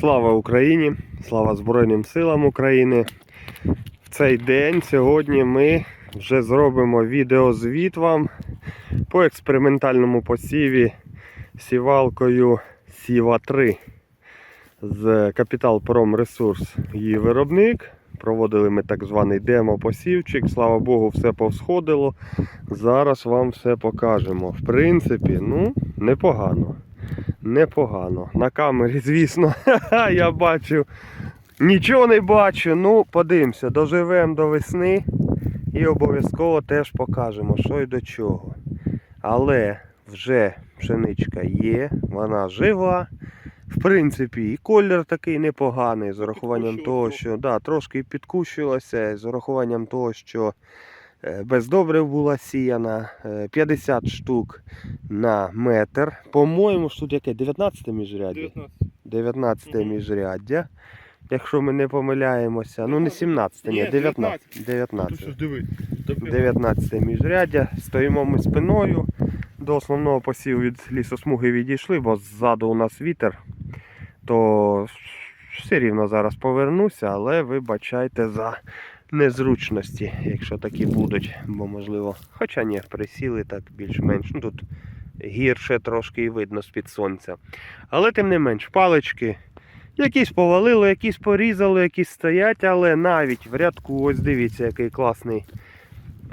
Слава Україні! Слава Збройним силам України! В цей день сьогодні ми вже зробимо відеозвіт вам по експериментальному посіві сівалкою Сіва 3 з Капітал Промресурс її виробник. Проводили ми так званий демо-посівчик. Слава Богу, все повсходило. Зараз вам все покажемо. В принципі, ну, непогано. Непогано. На камері, звісно, я бачу. Нічого не бачу. Ну, подивимося, доживемо до весни і обов'язково теж покажемо, що і до чого. Але вже пшеничка є, вона жива. В принципі, і колір такий непоганий, з урахуванням того, що да, трошки підкущилося, з урахуванням того, що без добрив була сіяна, е, 50 штук на метр. По-моєму, тут яке? 19 міжряддя? 19. 19 Мгм. міжряддя. Якщо ми не помиляємося. Ну не 17, ні, Ні, 19. 19. 19 міжряддя. Стоїмо ми спиною. До основного посіву від лісосмуги відійшли, бо ззаду у нас вітер. То все рівно зараз повернуся, але вибачайте за незручності, якщо такі будуть. Бо можливо, хоча ні, присіли так більш-менш. Ну тут гірше трошки і видно з-під сонця. Але тим не менш, палички. Якісь повалило, якісь порізали, якісь стоять, але навіть в рядку, ось дивіться, який класний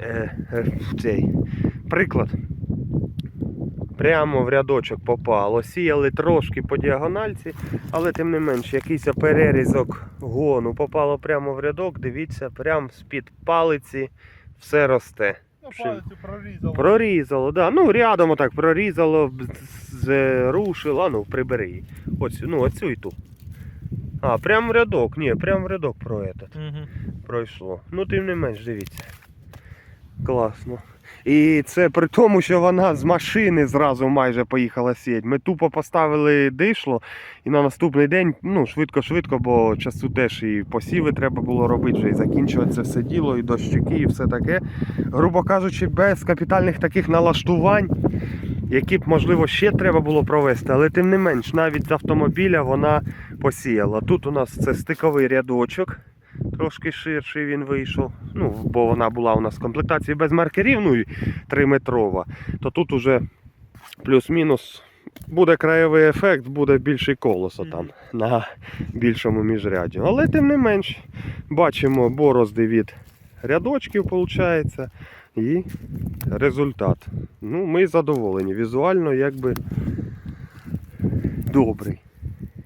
е, е, цей приклад. Прямо в рядочок попало. Сіяли трошки по діагональці, але тим не менш, якийсь перерізок гону попало прямо в рядок. Дивіться, прямо з-під палиці все росте. Палицю прорізало. Прорізало, да. Ну, рядом отак прорізало, зрушило, ну, прибери її. Оцю, ну, оцю і ту. А, прям в рядок, ні, прям в рядок про этот Мгм. пройшло. Ну, тим не менш, дивіться. Класно. І це при тому, що вона з машини зразу майже поїхала сіяти. Ми тупо поставили дишло і на наступний день, ну, швидко-швидко, бо часу теж і посіви треба було робити, вже і закінчувати це все діло, і дощики, і все таке. Грубо кажучи, без капітальних таких налаштувань, які б, можливо, ще треба було провести, але тим не менш, навіть з автомобіля вона посіяла. Тут у нас це стиковий рядочок. Трошки ширший він вийшов. Ну, бо вона була у нас в комплектації без маркерів, ну і 3-метрова. То тут уже плюс-мінус буде краєвий ефект, буде більший колесо там на більшому міжряді. Але тим не менш, бачимо борозди від рядочків, виходить, і результат. Ну, ми задоволені. Візуально якби добрий.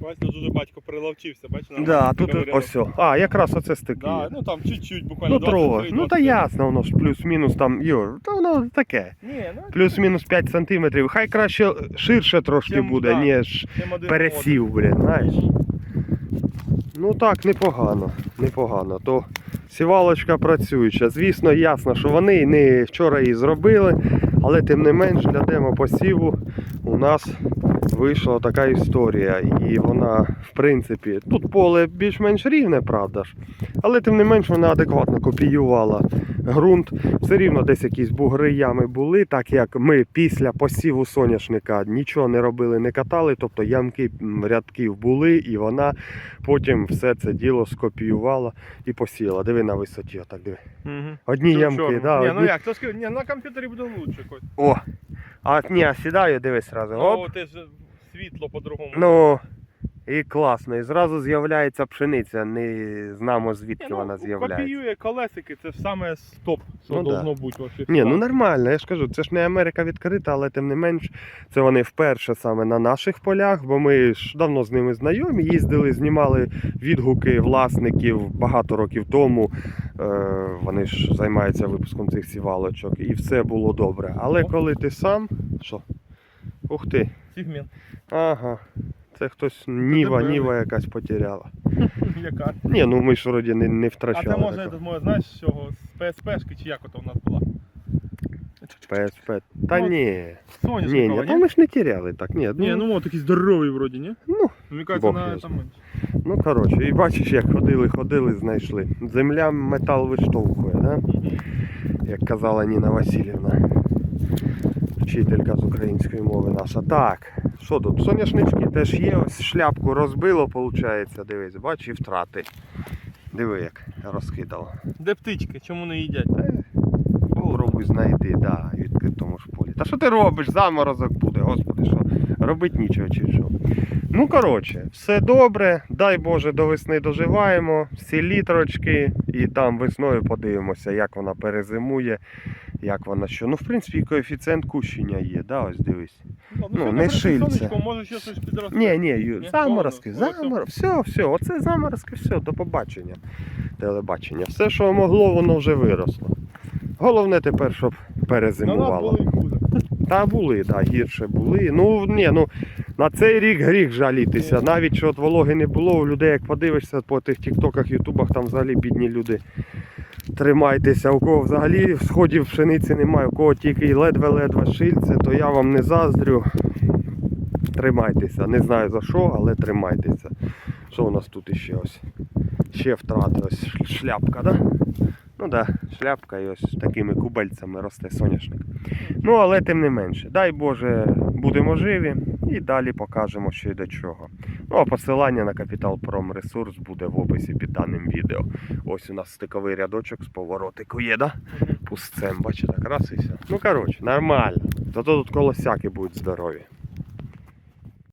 Бачиш, тут батько приловчився, бачиш? Да, тут ось. А, якраз оце стики. Да, ну там чуть-чуть, буквально Ну трохи. Ну та ясно, воно ж плюс-мінус там, Юр, та воно таке. Ні, ну Плюс-мінус 5 сантиметрів. Хай краще ширше трошки Чим, буде, да. ніж чим пересів, блін, знаєш. Ну так, непогано, непогано. То сівалочка працююча. Звісно, ясно, що вони не вчора її зробили, але тим не менш для демо-посіву у нас вийшла така історія. І вона, в принципі, тут поле більш-менш рівне, правда ж. Але тим не менш вона адекватно копіювала ґрунт. Все рівно десь якісь бугри ями були, так як ми після посіву соняшника нічого не робили, не катали, тобто ямки рядків були, і вона потім все це діло скопіювала і посіяла. Диви на висоті, отак диви. Мгм. Одні Що ямки, чорно? да, Ні, одні... ну як, то ски- ні, на комп'ютері буде лучше. Коть. О! А ні, сідаю, дивись одразу. Оп. Ну, ти ж світло по-другому. Ну, і класно. І зразу з'являється пшениця, не знамо звідки ну, вона з'являється. Копіює колесики, це саме стоп, що Ну, да. бути вообще. Ні, ну нормально, я ж кажу, це ж не Америка відкрита, але тим не менш, це вони вперше саме на наших полях, бо ми ж давно з ними знайомі, їздили, знімали відгуки власників багато років тому. Е, вони ж займаються випуском цих сівалочок, і все було добре. Але О. коли ти сам. Що? Ух ти. Сегмент. Ага. Це хтось ніва, ніва якась потеряла. Яка? Ні, ну ми ж вроді не, не А це може, такого. може, знаєш, з цього, з ПСПшки чи як ото у нас була? ПСП. Та Ну, ні. Соняшникова, Ні, ні, ну ми ж не теряли так. Ні, Ні, ну от такий здоровий вроді, ні? ну Мені кажеться, Бог на там менше. Ну, коротше, і бачиш, як ходили, ходили, знайшли. Земля метал виштовхує, да? Як казала Ніна Васильівна. вчителька з української мови наша. Так, що тут? Соняшнички теж є, ось шляпку розбило, виходить. Дивись, бач, і втрати. Диви, як розкидало. Де птички? Чому не їдять? Попробуй знайти, да, в відкритому ж полі. Та що ти робиш? Заморозок буде, господи, що? Робить нічого чи що. Ну, коротше, все добре. Дай Боже, до весни доживаємо. Всі літрочки, і там весною подивимося, як вона перезимує, як вона що. Ну, в принципі, коефіцієнт кущення є, да, ось дивись. Ну, сьогодні не шильця. Може ще щось підросте. Ні, ні, заморозки, заморозки, все, все, оце заморозки, все, до побачення. Телебачення. Все, що могло, воно вже виросло. Головне тепер, щоб перезимувало. Та були, да, гірше були. Ну ні, ну на цей рік гріх жалітися. Навіть що от вологи не було, у людей, як подивишся по тих тіктоках, ютубах, там взагалі бідні люди. Тримайтеся, у кого взагалі сходів пшениці немає, у кого тільки ледве-ледве шильце, то я вам не заздрю. Тримайтеся. Не знаю за що, але тримайтеся. Що у нас тут іще ось? Ще втрати, ось шляпка, да? Ну да, шляпка і ось такими кубельцями росте соняшник. Ну, але тим не менше, дай Боже, будемо живі і далі покажемо, що й до чого. Ну, а посилання на Капітал Промресурс буде в описі під даним відео. Ось у нас стиковий рядочок з поворотику є, да? Пустцем, бачите, все. Ну, коротше, нормально. Зато тут колосяки будуть здорові.